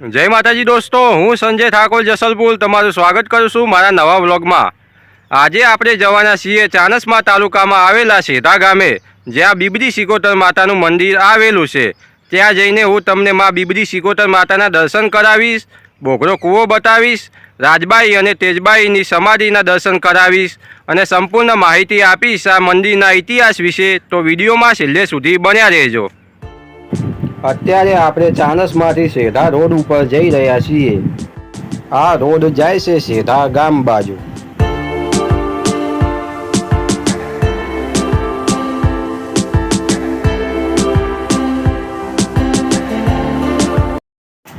જય માતાજી દોસ્તો, હું સંજય ઠાકોર જસલપુર. તમારું સ્વાગત કરું છું મારા નવા વ્લોગમાં. આજે આપણે જવાના છીએ ચાનસમા તાલુકામાં આવેલા સેધા ગામે, જ્યાં બીબડી સિકોતર માતાનું મંદિર આવેલું છે. ત્યાં જઈને હું તમને માં બીબડી સિકોતર માતાના દર્શન કરાવીશ બોઘરો કૂવો બતાવીશ, રાજબાઈ અને તેજબાઈની સમાધિના દર્શન કરાવીશ અને સંપૂર્ણ માહિતી આપીશ આ મંદિરના ઇતિહાસ વિશે. તો વિડીયોમાં છેલ્લે સુધી બન્યા રહેજો. અત્યારે આપણે ચાણસમાંથી સીધા રોડ ઉપર જઈ રહ્યા છીએ. આ રોડ જાય છે સીધા ગામ બાજુ.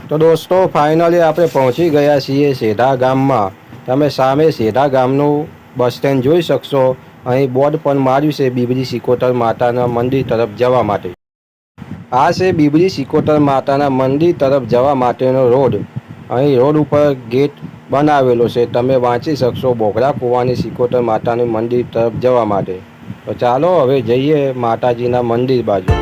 તો દોસ્તો ફાઇનલી આપણે પહોંચી ગયા છીએ સીધા ગામમાં. તમે સામે સીધા ગામનું બસ સ્ટેન્ડ જોઈ શકશો. અહીં બોર્ડ પણ માર્યું છે બીબડી સિકોતર માતાના મંદિર તરફ જવા માટે. આ છે બીબલી સિકોતર માતાના મંદિર તરફ જવા માટેનો રોડ. અહીં રોડ ઉપર ગેટ બનાવેલો છે. તમે વાંચી શકશો બોગરા કુવાની સિકોતર માતાનું મંદિર તરફ જવા માટે. તો ચાલો હવે જઈએ માતાજીના મંદિર બાજુ.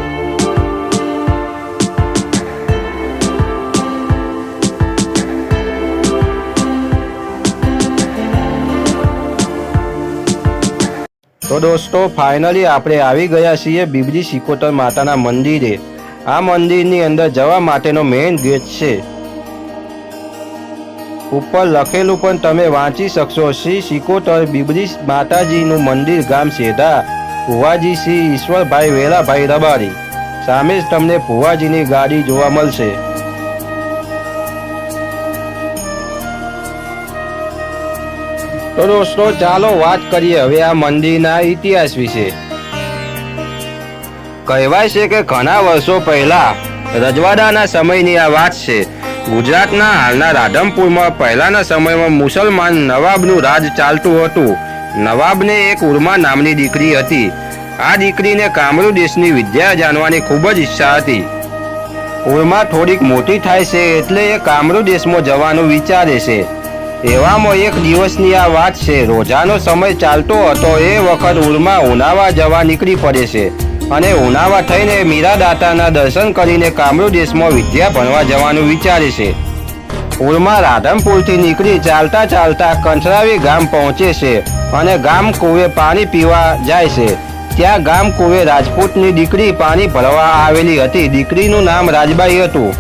તો દોસ્તો ફાઇનલી આપણે આવી ગયા છીએ બીબલી સિકોતર માતાના મંદિરે. આ મંદિરની અંદર જવા માટેનો મેઇન ગેટ છે. ઉપર લખેલું પણ તમે વાંચી શકશો, શ્રી સિકોતર બીબરી માતાજીનું મંદિર ગામ શેઢા, ભુવાજી શ્રી ઈશ્વરભાઈ વેલાભાઈ રબારી. સામે જ તમને ભુવાજીની ગાડી જોવા મળશે. તો દોસ્તો, ચાલો વાત કરીએ હવે આ મંદિરના ઇતિહાસ વિશે. કહેવાય છે કે ઘણા વર્ષો પહેલા રજવાડાના સમયની આ વાત છે. ગુજરાતના હાલના રાધમપુરમાં પહેલાના સમયમાં મુસલમાન નવાબનું રાજ ચાલતું હતું. નવાબને એક ઉર્મા નામની દીકરી હતી. આ દીકરીને કામરૂ દેશની વિદ્યા જાણવાની ખૂબ જ ઈચ્છા હતી. ઉર્મા થોડીક મોટી થાય છે એટલે એ કામરૂ દેશમાં જવાનું વિચારે છે. એવામાં એક દિવસની આ વાત છે. રોજાનો સમય ચાલતો હતો એ વખત ઉર્મા ઉનાવા જવા નીકળી પડે છે. અને ઉનાવા થઈને મીરા દાતાના દર્શન કરીને કામરૂ દેશમાં વિદ્યા ભણવા જવાનું વિચારે છે. પૂરમાં રાધનપુરથી નીકળી ચાલતા ચાલતા કંચરાવી ગામ પહોંચે છે અને ગામ કુવે પાણી પીવા જાય છે. ત્યાં ગામ કુવે રાજપૂતની દીકરી પાણી ભરવા આવેલી હતી. દીકરીનું નામ રાજબાઈ હતું.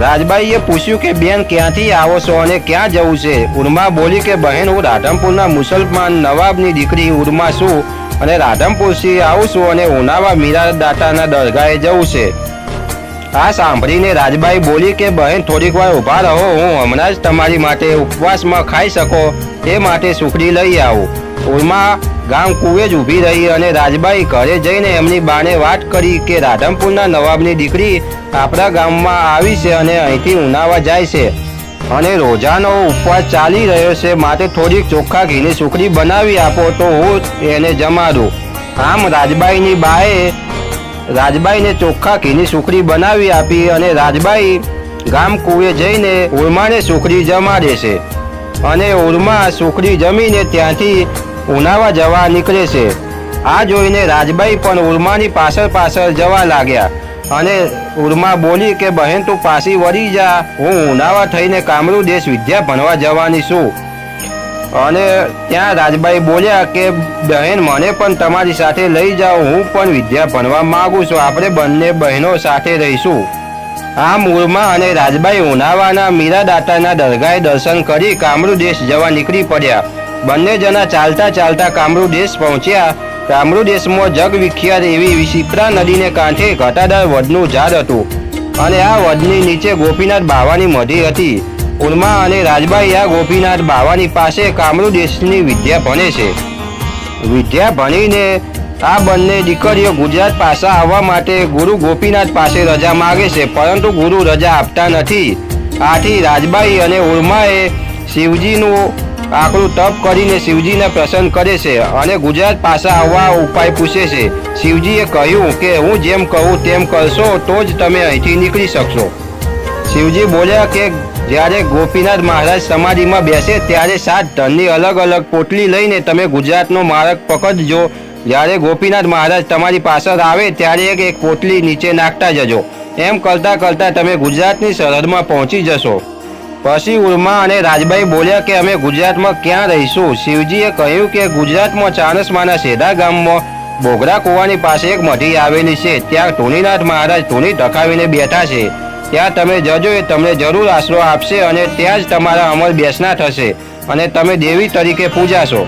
રાજબાઈએ પૂછ્યું કે, બેન, ક્યાંથી આવો છો અને ક્યાં જવું છે? ઉર્મા બોલી કે, બહેન, હું રાધનપુરના મુસલમાન નવાબની દીકરી ઉર્મા છું. અને રાધમપુરથી આવું છું અને ઉનાવા મીરા દાતાના દરગાહે જવું છે. આ સાંભળીને રાજબાઈ બોલી કે, બહેન, થોડીક વાર ઊભા રહો. હું હમણાં જ તમારી માટે ઉપવાસમાં ખાઈ શકો. એ માટે સુખડી લઈ આવું. ઉર્મા ગામ કુવે જ ઊભી રહી અને રાજબાઈ ઘરે જઈને એમની બાને વાત કરી કે, રાધમપુરના નવાબની દીકરી આપણા ગામમાં આવી છે અને અહીંથી ઉનાવા જાય છે. અને રોજાનો ઉપવાસ ચાલી રહ્યો છે માટે થોડીક ચોખ્ખા ઘીની સુખડી બનાવી આપો તો હું એને જમાડું. આમ રાજબાઈની બાએ રાજબાઈને ચોખ્ખા ઘીની સુખડી બનાવી આપી અને રાજબાઈ ગામ કુએ જઈને ઉર્માને સુખડી જમાડે છે અને ઉર્મા સુખડી જમીને ત્યાંથી ઉનાવા જવા નીકળે છે. આ જોઈને રાજબાઈ પણ ઉર્માની પાછળ પાછળ જવા લાગ્યા. અને ઉર્મા બોલી કે, બહેન, તું પાછી વળી જા. હું ઉનાવા થઈને કામરૂ દેશ વિદ્યા ભણવા જવાની છું. અને ત્યાં રાજબાઈ બોલ્યા કે, બહેન, મને પણ તમારી સાથે લઈ જાઓ. હું પણ વિદ્યા ભણવા માંગુ છું. આપણે બંને બહેનો સાથે રહીશું. આમ ઉર્મા અને રાજબાઈ ઉનાવાના મીરાદાતાના દરગાહે દર્શન કરી કામરૂ દેશ જવા નીકળી પડ્યા. બંને જણા ચાલતા ચાલતા કામરૂ દેશ પહોંચ્યા. કામરૂ દેશમાં જગ વિખ્યાત એવી શિપ્રા નદીને કાંઠે ઘટાદાર વડનું ઝાડ હતું. અને આ વડની નીચે ગોપીનાથ બાવાની મઢી હતી. ઉર્મા અને રાજબાઈ આ ગોપીનાથ બાવાની પાસે કામરૂ દેશની વિદ્યા ભણે છે. વિદ્યા ભણીને આ બંને દીકરીઓ ગુજરાત પાછા આવવા માટે ગુરુ ગોપીનાથ પાસે રજા માગે છે, પરંતુ ગુરુ રજા આપતા નથી. આથી રાજબાઈ અને ઉર્માએ શિવજીનું આકરું તપ કરીને શિવજીને પ્રસન્ન કરે છે અને ગુજરાત પાછા આવવા ઉપાય પૂછે છે. શિવજીએ કહ્યું કે હું જેમ કહું તેમ કરશો તો જ તમે અહીંથી નીકળી શકશો. શિવજી બોલ્યા કે જ્યારે ગોપીનાથ મહારાજ સમાધિમાં બેસે ત્યારે સાત ધનની અલગ અલગ પોટલી લઈને તમે ગુજરાતનો માર્ગ પકડજો. જ્યારે ગોપીનાથ મહારાજ તમારી પાછળ આવે ત્યારે એક એક પોટલી નીચે નાખતા જજો. એમ કરતાં કરતાં તમે ગુજરાતની સરહદમાં પહોંચી જશો. પછી ઉર્મા અને રાજબાઈ બોલ્યા કે અમે ગુજરાતમાં ક્યાં રહીશું? શિવજીએ કહ્યું કે ગુજરાતમાં ચાણસમાના સેધા ગામમાં બોગરા કુવાની પાસે એક મઢી આવેલી છે. ત્યાં ધોનીનાથ મહારાજ ધોની ટકાવીને બેઠા છે. ત્યાં તમે જજો એ તમને જરૂર આશરો આપશે અને ત્યાં જ તમારા અમર બેસના થશે અને તમે દેવી તરીકે પૂજાશો.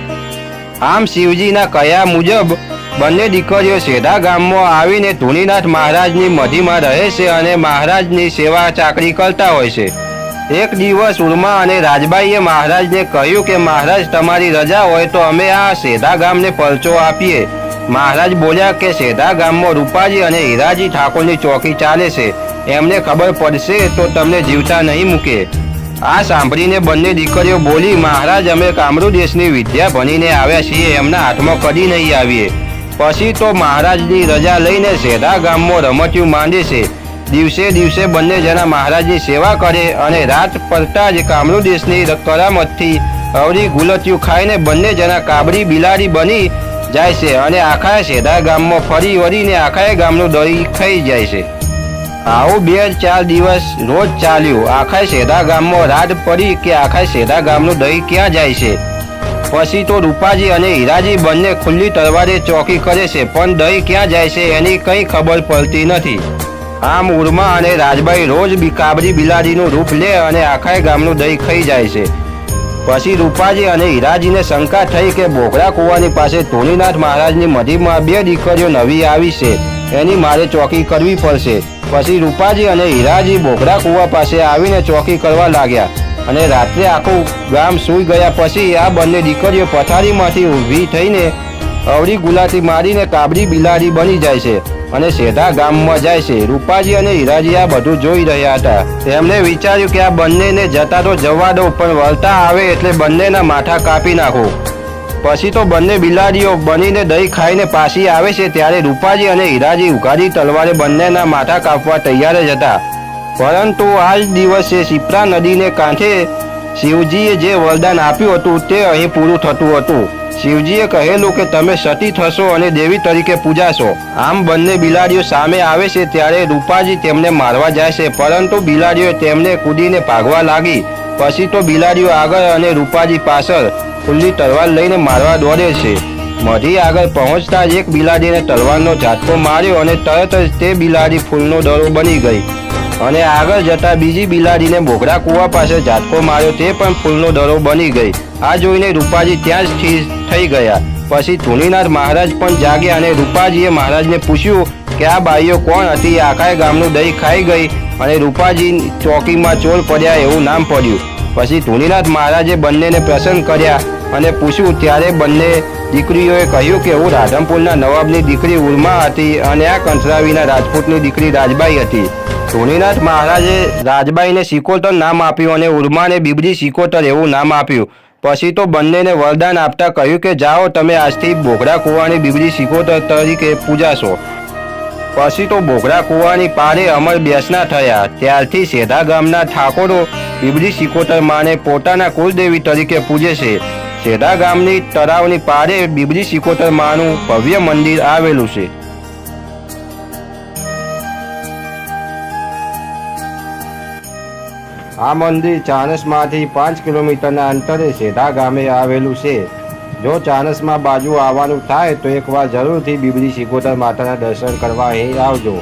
આમ શિવજીના કયા મુજબ બંને દીકરીઓ સેધા ગામમાં આવીને ધોનીનાથ મહારાજની મઢીમાં રહે છે અને મહારાજની સેવા ચાકરી કરતા હોય છે. એક દિવસ ઉર્મા અને રાજબાઈએ મહારાજને કહ્યું કે, મહારાજ, તમારી રજા હોય તો અમે આ સેધા ગામને પલચો આપીએ. મહારાજ બોલ્યા કે, સેધા ગામમાં રૂપાજી અને હીરાજી ઠાકોરની ચોકી ચાલે છે. એમને ખબર પડશે તો તમને જીવતા નહીં મૂકે. આ સાંભળીને બંને દીકરીઓ બોલી, મહારાજ, અમે કામરૂ દેશની વિદ્યા ભણીને આવ્યા છીએ, એમના હાથમાં કદી નહીં આવીએ. પછી તો મહારાજની રજા લઈને સેધા ગામમાં રમતિયું માંડે છે. દિવસે દિવસે બંને જણા મહારાજની સેવા કરે અને રાત પડતા જ કામરૂ દેશની કરામતથી અવરી ગુલતિયું ખાઈને બંને જણા કાબરી બિલાડી બની જાય છે અને આખા સેધા ગામમાં ફરી વળીને આખાએ ગામનું દહીં ખાઈ જાય છે. આવું બે ચાર દિવસ રોજ ચાલ્યું. આખા સેધા ગામમાં રાત પડી કે આખા સેધા ગામનું દહીં ક્યાં જાય છે? પછી તો રૂપાજી અને હીરાજી બંને ખુલ્લી તલવારે ચોકી કરે છે, પણ દહીં ક્યાં જાય છે એની કંઈ ખબર પડતી નથી. આમ મૂળમાં અને રાજબાઈ રોજ કાબરી બિલાડીનું રૂપ લે અને આખા ગામનું દહીં ખાઈ જાય છે. પછી રૂપાજી અને હીરાજીને શંકા થઈ કે બોકરા કુવાની પાસે ધોનીનાથ મહારાજની મઢીમાં બે દીકરીઓ નવી આવી છે. એની મારે ચોકી કરવી પડશે. પછી રૂપાજી અને હીરાજી બોકરા કુવા પાસે આવીને ચોકી કરવા લાગ્યા અને રાત્રે આખું ગામ સૂઈ ગયા પછી આ બંને દીકરીઓ પથારીમાંથી ઊભી થઈને અવળી ગુલાટી મારીને કાબરી બિલાડી બની જાય છે. અને સીધા ગામમાં જાય છે. રૂપાજી અને હીરાજી આ બધું જોઈ રહ્યા હતા. તેમણે વિચાર્યું કે આ બંનેને જતા તો જવા દો પણ વળતા આવે એટલે બંનેના માથા કાપી નાખો. પછી તો બંને બિલાડીઓ બનીને દહીં ખાઈને પાછી આવે છે ત્યારે રૂપાજી અને હીરાજી ઉઘાડી તલવારે બંનેના માથા કાપવા તૈયાર જ હતા. પરંતુ આ જ દિવસે સિપ્રા નદીને કાંઠે શિવજીએ જે વરદાન આપ્યું હતું તે અહીં પૂરું થતું હતું. શિવજીએ કહેલું કે તમે સતી થશો અને દેવી તરીકે પૂજાશો. આમ બંને બિલાડીઓ સામે આવે છે ત્યારે રૂપાજી તેમને મારવા જાય છે. પરંતુ બિલાડીઓ તેમને કૂદીને ભાગવા લાગી. પછી તો બિલાડીઓ આગળ અને રૂપાજી પાછળ ખુલ્લી તલવાર લઈને મારવા દોડે છે. મઢી આગળ પહોંચતા જ એક બિલાડીને તલવારનો ઝાટકો માર્યો અને તરત જ તે બિલાડી ફૂલનો દરો બની ગઈ. અને આગળ જતા બીજી બિલાડીને બોગડા કુવા પાસે ઝાટકો માર્યો. તે પણ ફૂલનો દરો બની ગઈ. આ જોઈને રૂપાજી ત્યાં જ સ્થિર થઈ ગયા. પછી ધુનીનાથ મહારાજ પણ જાગ્યા અને રૂપાજીએ મહારાજને પૂછ્યું કે આ બાઈઓ કોણ હતી? આખાય ગામનું દહીં ખાઈ ગઈ અને રૂપાજી ચોકીમાં ચોર પડ્યા એવું નામ પડ્યું. પછી ધૂનીનાથ મહારાજે બંનેને પ્રસન્ન કર્યા અને પૂછ્યું, ત્યારે બંને દીકરીઓએ કહ્યું કે હું રાધનપુરના નવાબની દીકરી ઉર્મા હતી અને આ કંથરાવીના રાજપૂતની દીકરી રાજબાઈ હતી. ધોનીનાથ મહારાજે રાજબાઈને સિકોતર નામ આપ્યું અને ઉર્માને બીબડી સિકોતર એવું નામ આપ્યું. પછી તો બંનેને વરદાન આપતા કહ્યું કે, જાઓ, તમે આજથી બોગડા કુવાની બીબડી સિકોતર તરીકે પૂજાશો. પછી તો બોગડા કુવાની પારે અમર બેસના થયા. ત્યારથી સેધા ગામના ઠાકોરો બીબડી સિકોતર માને પોતાના કુલદેવી તરીકે પૂજે છે. સેધા ગામની તળાવની પારે બીબડી સિકોતર માનું ભવ્ય મંદિર આવેલું છે. આ મંદિર ચાણસમાંથી પાંચ કિલોમીટરના અંતરે સેધા ગામે આવેલું છે. જો ચાણસમાં બાજુ આવવાનું થાય તો એકવાર જરૂરથી બીબડી સિકોતર માતાના દર્શન કરવા અહીં આવજો.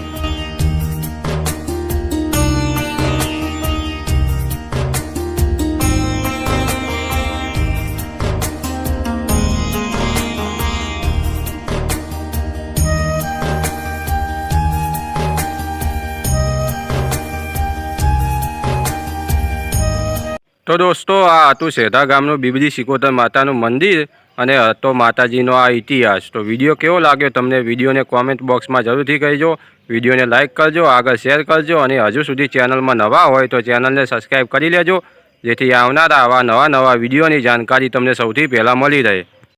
તો દોસ્તો, આ હતું સેધા ગામનું બીબડી સિકોતર માતાનું મંદિર અને હતો માતાજીનો આ ઇતિહાસ. તો વીડિયો કેવો લાગ્યો તમને? વિડીયોને કોમેન્ટ બોક્સમાં જરૂરથી કહેજો. વિડીયોને લાઇક કરજો, આગળ શેર કરજો અને હજુ સુધી ચેનલમાં નવા હોય તો ચેનલને સબસ્ક્રાઈબ કરી લેજો, જેથી આવનારા આવા નવા નવા વિડીયોની જાણકારી તમને સૌથી પહેલાં મળી રહે.